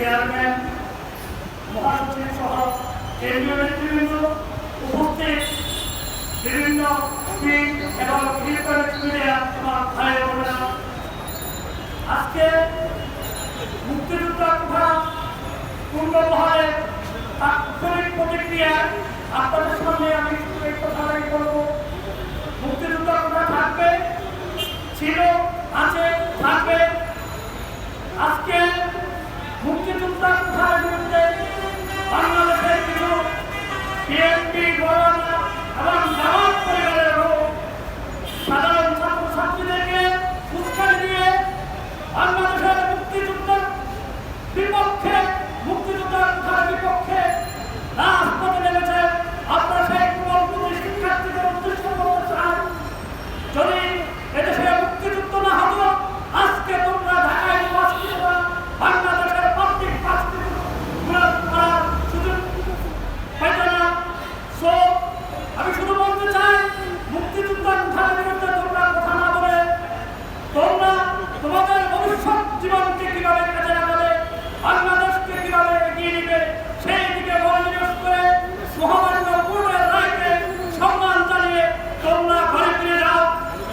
chairman মহাসচিব সহ কেন্দ্রীয় নেতৃবৃন্দ উপস্থিত বিভিন্ন এবং আজকে পূর্ণভাবে তাৎক্ষণিক প্রতিক্রিয়া আপনাদের আমি কথা বলব মুক্তিযোদ্ধার থাকবে ছিল আছে থাকবে আজকে বিএনপি মৌলানা এবং দাওয়াত পরিবারের লোক সাধারণ ছাত্রছাত্রীদেরকে উৎসাহ দিয়ে বাংলাদেশের